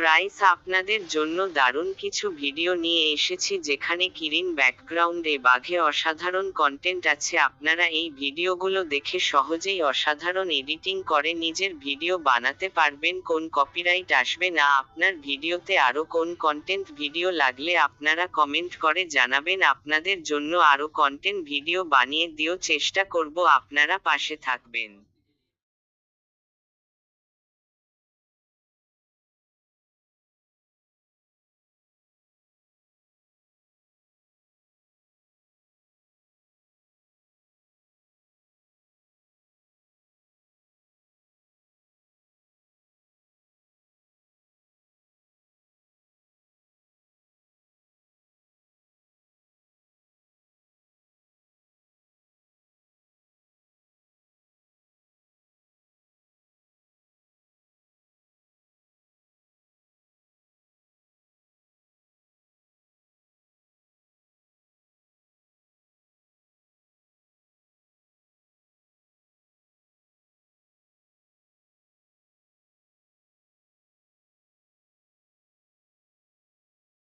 Price আপনাদের জন্য দারুণ কিছু ভিডিও নিয়ে এসেছি যেখানে কিরিন ব্যাকগ্রাউন্ডে বাঘে অসাধারণ কন্টেন্ট আছে। আপনারা এই ভিডিওগুলো দেখে সহজেই অসাধারণ এডিটিং করে নিজের ভিডিও বানাতে পারবেন। কোন কপিরাইট আসবে না, আপনার ভিডিওতে আরও কোন কন্টেন্ট ভিডিও লাগলে আপনারা কমেন্ট করে জানাবেন। আপনাদের জন্য আরও কন্টেন্ট ভিডিও বানিয়ে দিও চেষ্টা করব আপনারা পাশে থাকবেন।